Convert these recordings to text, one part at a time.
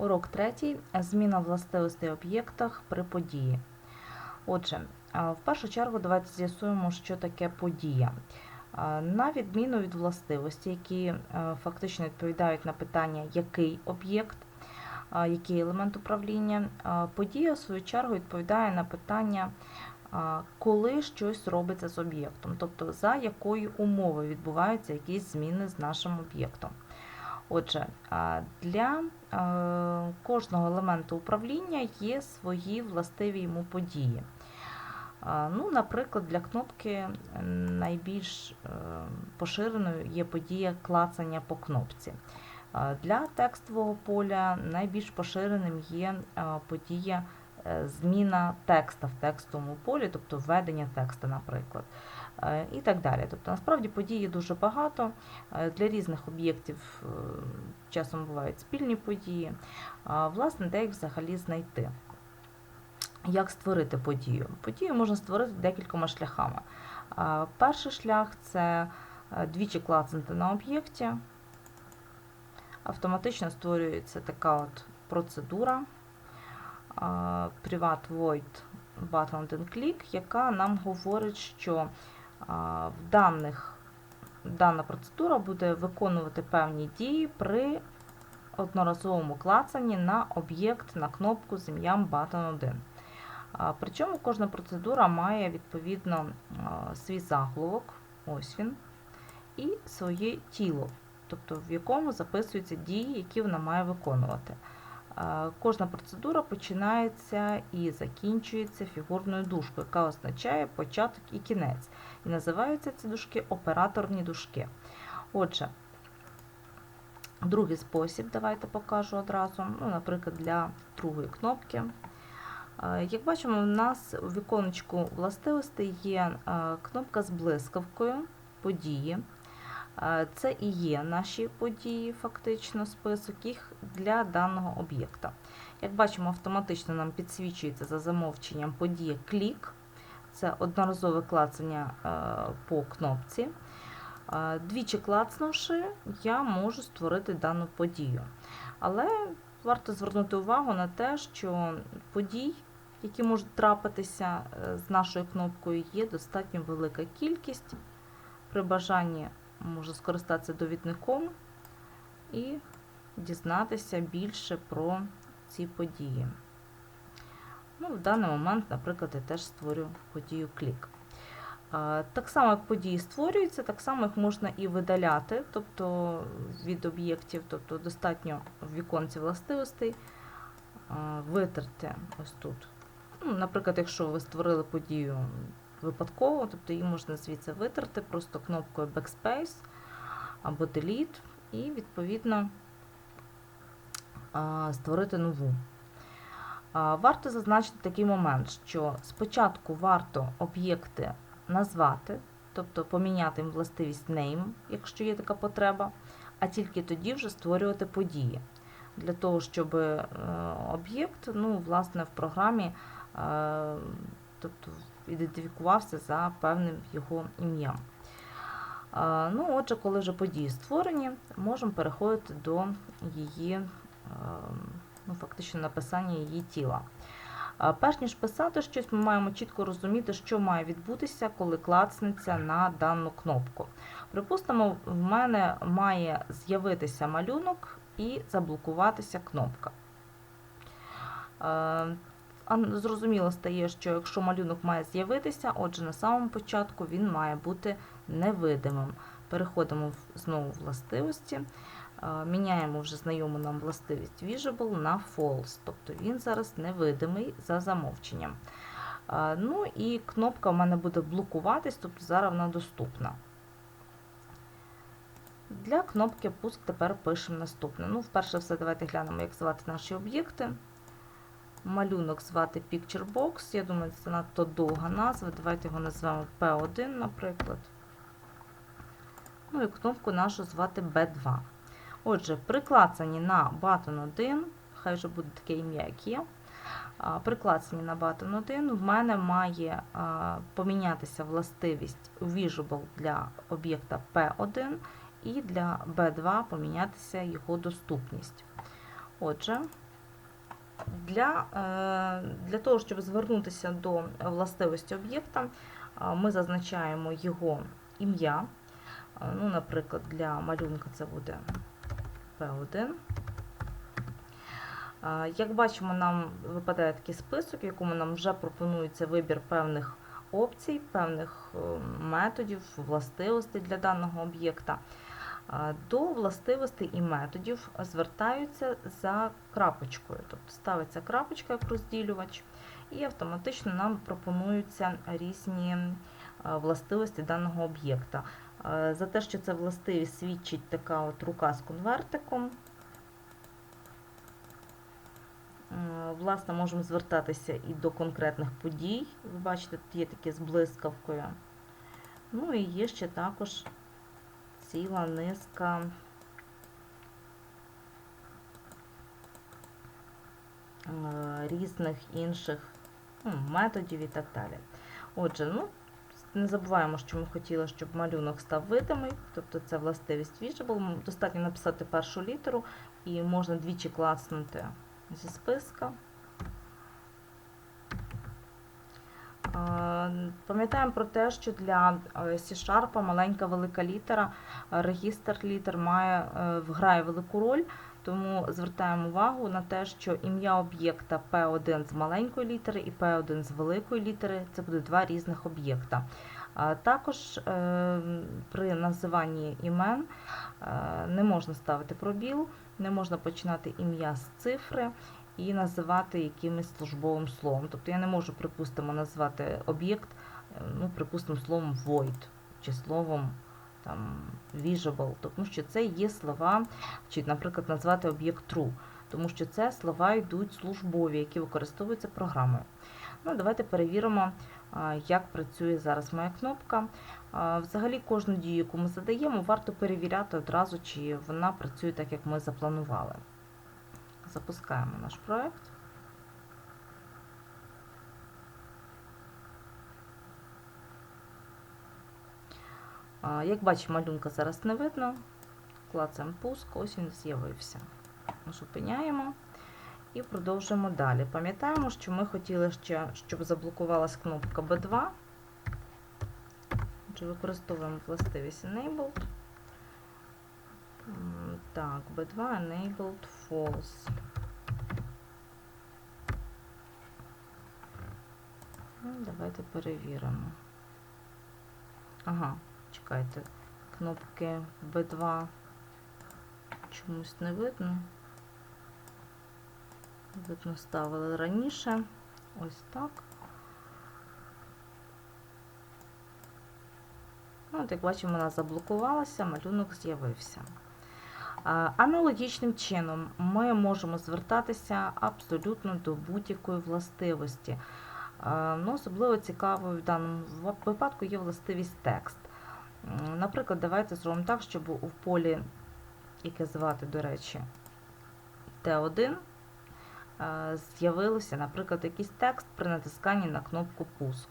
Урок третій. Зміна властивостей об'єктах при події. Отже, в першу чергу давайте з'ясуємо, що таке подія. На відміну від властивості, які е, фактично відповідають на питання, який об'єкт, який елемент управління, подія, в свою чергу, відповідає на питання, коли щось робиться з об'єктом, тобто за якої умови відбуваються якісь зміни з нашим об'єктом. Отже, для кожного елементу управління є свої властиві йому події. Ну, Наприклад, для кнопки найбільш е, поширеною є подія клацання по кнопці. Для текстового поля найбільш поширеним є подія е, зміна текста в текстовому полі, тобто введення текста, наприклад. Е, І так далі. Тобто, насправді події дуже багато. Е, Для різних об'єктів е, часом бувають спільні події. Власне, де їх взагалі знайти? Як створити подію? Подію можна створити декількома шляхами. Перший шлях це двічі клацнути на об'єкті. Автоматично створюється така от процедура Privat Void Button Click, яка нам говорить, що даних дана процедура буде виконувати певні дії при одноразовому клацанні на об'єкт на кнопку з ім'ям Button 1. Причому кожна процедура має відповідно свій заголовок, ось він, і своє тіло, тобто в якому записуються дії, які вона має виконувати. Кожна процедура починається і закінчується фігурною дужкою, яка означає початок і кінець. І називаються ці дужки операторні дужки. Отже, другий спосіб, давайте покажу одразу. Ну, наприклад, для другої кнопки. Як бачимо, у нас у віконечку властивостей є кнопка з блискавкою події. Це і є наші події, фактично, список їх для даного об'єкта. Як бачимо, автоматично нам підсвічується за замовченням подія клік. Це одноразове клацання е, по кнопці. Е, Двічі клацнувши, я можу створити дану подію. Але варто звернути увагу на те, що подій, які можуть трапитися е, з нашою кнопкою, є достатньо велика кількість. При бажанні можу скористатися довідником і дізнатися більше про ці події. Ну, в даний момент, наприклад, я теж створю подію клік. Так само, як події створюються, так само їх можна і видаляти, тобто від об'єктів, тобто достатньо в віконці властивостей витерти ось тут. Ну, Наприклад, якщо ви створили подію випадково, тобто її можна звідси витерти просто кнопкою Backspace або Delete, і відповідно створити нову. Варто зазначити такий момент, що спочатку варто об'єкти назвати, тобто поміняти їм властивість name, якщо є така потреба, а тільки тоді вже створювати події. Для того, щоб е, об'єкт ну, власне, в програмі е, тобто, ідентифікувався за певним його ім'ям. Ну, Отже, коли вже події створені, можемо переходити до її е, ну, фактично написання її тіла. Перш ніж писати щось, ми маємо чітко розуміти, що має відбутися, коли клацнеться на дану кнопку. Припустимо, в мене має з'явитися малюнок і заблокуватися кнопка. Зрозуміло стає, що якщо малюнок має з'явитися, отже, на самому початку він має бути невидимим. Переходимо в- знову властивості. Міняємо вже знайому нам властивість Visible на False, тобто він зараз невидимий за замовченням. Ну і кнопка в мене буде блокуватись, тобто зараз вона доступна. Для кнопки пуск тепер пишемо наступне. Ну, вперше все, давайте глянемо, як звати наші об'єкти. Малюнок звати Picture Box. Я думаю, це надто довга назва. Давайте його назвемо P1, наприклад. Ну і кнопку нашу звати B2. Отже, при клацанні на button 1, хай вже буде таке ім'я, як є. а, При клацанні на button 1 в мене має помінятися властивість Visible для об'єкта P1 і для B2 помінятися його доступність. Отже, Для, е, для того, щоб звернутися до властивості об'єкта, ми зазначаємо його ім'я. Ну, наприклад, для малюнка це буде P1. Е, Як бачимо, нам випадає такий список, в якому нам вже пропонується вибір певних опцій, певних е, методів, властивостей для даного об'єкта. До властивостей і методів звертаються за крапочкою, тобто ставиться крапочка як розділювач, і автоматично нам пропонуються різні е, властивості даного об'єкта. Е, За те, що це властивість свідчить така от рука з конвертиком. Е, Власне, можемо звертатися і до конкретних подій. Ви бачите, тут є такі з блискавкою. Ну і є ще також ціла низка е, різних інших ну, методів і так далі. Отже, ну, не забуваємо, що ми хотіли, щоб малюнок став видимий, тобто це властивість Visible. Достатньо написати першу літеру і можна двічі класнути зі списка. Пам'ятаємо про те, що для е, C-Sharp маленька велика літера, е, регістр літер має, е, грає велику роль, тому звертаємо увагу на те, що ім'я об'єкта P1 з маленької літери і P1 з великої літери це буде два різних об'єкта. Також е, при називанні імен е, не можна ставити пробіл, не можна починати ім'я з цифри і називати якимось службовим словом. Тобто я не можу, припустимо, назвати об'єкт, е, ну, припустимо, словом void чи словом там, visible, тому що це є слова, чи, наприклад, назвати об'єкт true, тому що це слова йдуть службові, які використовуються програмою. Ну, Давайте перевіримо, як працює зараз моя кнопка. Взагалі, кожну дію, яку ми задаємо, варто перевіряти одразу, чи вона працює так, як ми запланували. Запускаємо наш проект. Як бачимо, малюнка зараз не видно. Клацаємо пуск, ось він з'явився. Зупиняємо і продовжуємо далі. Пам'ятаємо, що ми хотіли ще, щоб заблокувалась кнопка B2. Отже, використовуємо властивість Enabled. Так, B2 Enabled False. Ну, Давайте перевіримо. Ага, чекайте, кнопки B2 чомусь не видно. Видно, ставили раніше. Ось так. Ну, От, як бачимо, вона заблокувалася, малюнок з'явився. Аналогічним чином ми можемо звертатися абсолютно до будь-якої властивості. Ну, Особливо цікавою в даному випадку є властивість текст. Наприклад, давайте зробимо так, щоб у полі, яке звати, до речі, Т1, е, з'явився, наприклад, якийсь текст при натисканні на кнопку пуск.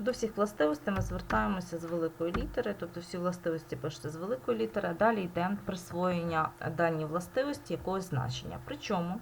До всіх властивостей ми звертаємося з великої літери, тобто всі властивості пишете з великої літери, а далі йде присвоєння даній властивості якогось значення. Причому,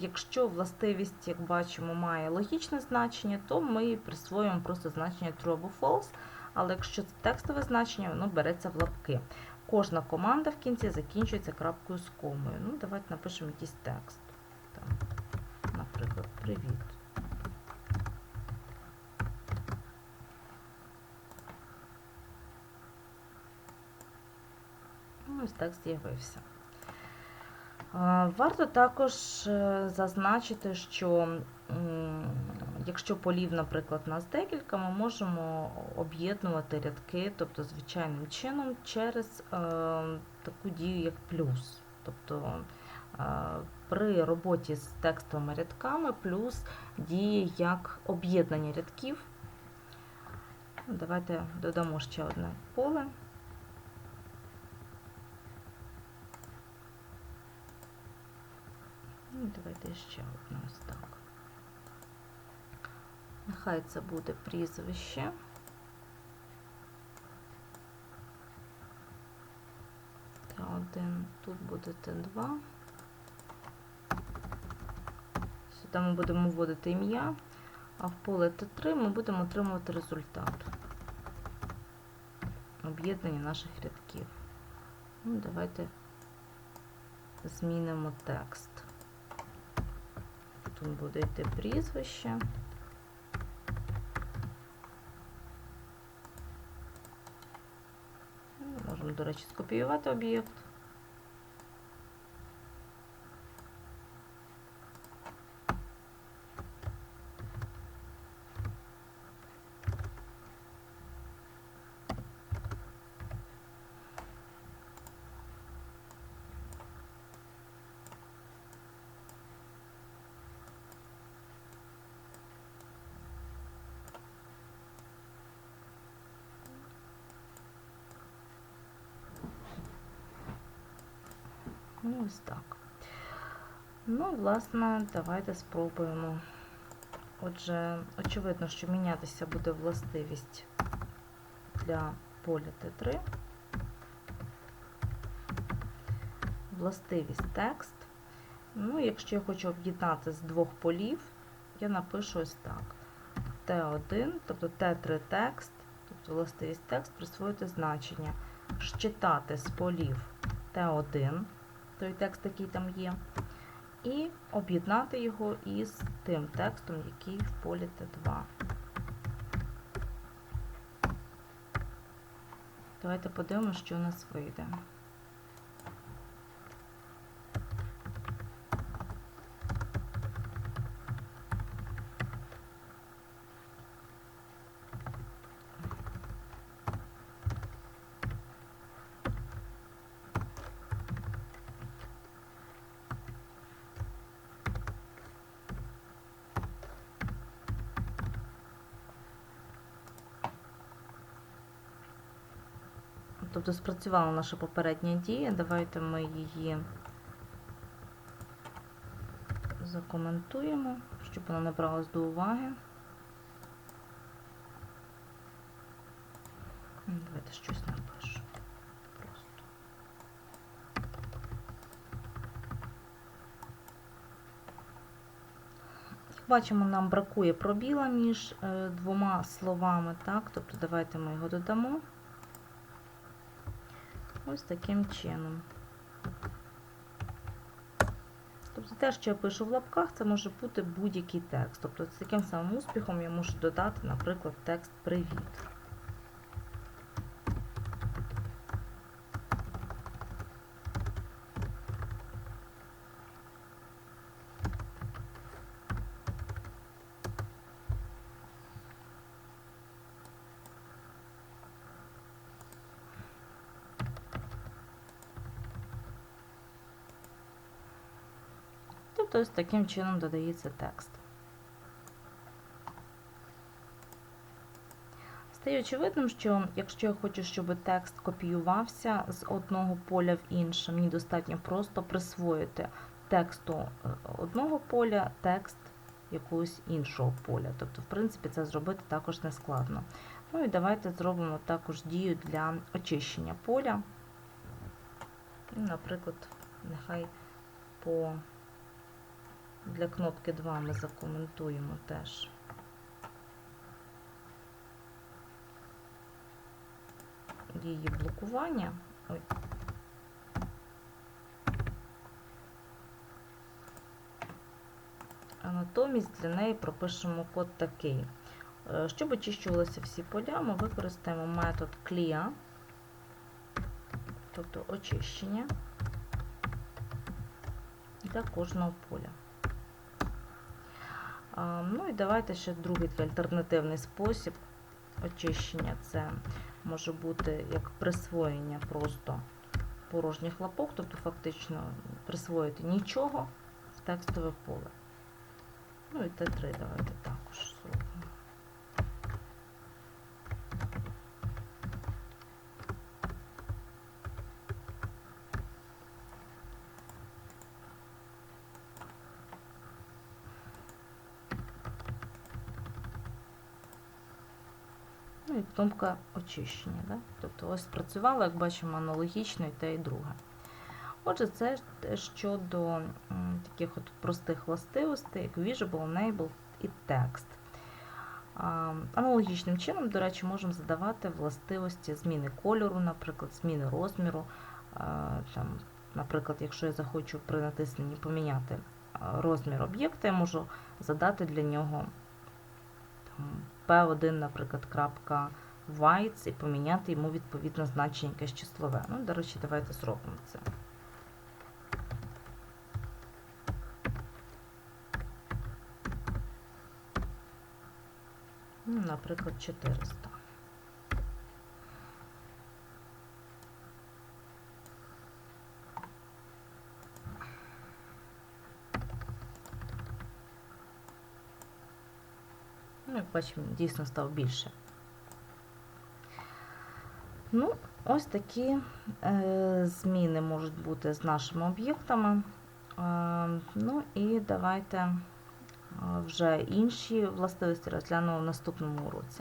якщо властивість, як бачимо, має логічне значення, то ми присвоюємо просто значення true або false, але якщо це текстове значення, воно береться в лапки. Кожна команда в кінці закінчується крапкою з комою. Ну, давайте напишемо якийсь текст. Там, наприклад, привіт. Ну, Ось так з'явився. Варто також е, зазначити, що якщо полів, наприклад, нас декілька, ми можемо об'єднувати рядки, тобто звичайним чином, через е, таку дію, як плюс. Тобто е, при роботі з текстовими рядками плюс діє як об'єднання рядків. Давайте додамо ще одне поле. Ну, давайте ще одне ось так. Нехай це буде прізвище. Т1, тут буде Т2. Сюди ми будемо вводити ім'я, а в поле Т3 ми будемо отримувати результат об'єднання наших рядків. Ну, давайте змінимо текст. Тут буде йти прізвище. Можемо, до речі, скопіювати об'єкт. Ну, ось так. Ну, власне, давайте спробуємо. Отже, очевидно, що мінятися буде властивість для поля Т3. Властивість текст. Ну, якщо я хочу об'єднати з двох полів, я напишу ось так. Т1, тобто Т3 текст, тобто властивість текст, присвоїти значення. Щитати з полів Т1 той текст, який там є, і об'єднати його із тим текстом, який в полі Т2. Давайте подивимося, що у нас вийде. Тобто спрацювала наша попередня дія. Давайте ми її закоментуємо, щоб вона не бралась до уваги. Давайте щось напишу. Просто. Як бачимо, нам бракує пробіла між е, двома словами, так? Тобто давайте ми його додамо. Ось таким чином. Тобто те, що я пишу в лапках, це може бути будь-який текст. Тобто з таким самим успіхом я можу додати, наприклад, текст Привіт. Тобто ось таким чином додається текст. Стає очевидним, що якщо я хочу, щоб текст копіювався з одного поля в інше, мені достатньо просто присвоїти тексту е, одного поля текст якогось іншого поля. Тобто, в принципі, це зробити також не складно. Ну і давайте зробимо також дію для очищення поля. Наприклад, нехай по для кнопки 2 ми закоментуємо теж. Її блокування. Ой. А натомість для неї пропишемо код такий. Е, Щоб очищувалися всі поля, ми використаємо метод clear, тобто очищення для кожного поля. Ну і давайте ще другий альтернативний спосіб очищення. Це може бути як присвоєння просто порожніх лапок, тобто фактично присвоїти нічого в текстове поле. Ну і Т3 давайте також зробимо. Ну очищення. Да? Тобто ось спрацювало, як бачимо, аналогічно і те, і друге. Отже, це щодо таких от простих властивостей, як Visible, Enable і Text. Аналогічним чином, до речі, можемо задавати властивості зміни кольору, наприклад, зміни розміру. Там, наприклад, якщо я захочу при натисненні поміняти розмір об'єкта, я можу задати для нього там, P1, наприклад, крапка whites і поміняти йому відповідно значення якесь числове. Ну, до речі, давайте зробимо це. Ну, наприклад, 400. Ну, як бачимо, дійсно став більше. Ну, ось такі е, зміни можуть бути з нашими об'єктами. Е, ну і давайте е, вже інші властивості розглянемо в наступному уроці.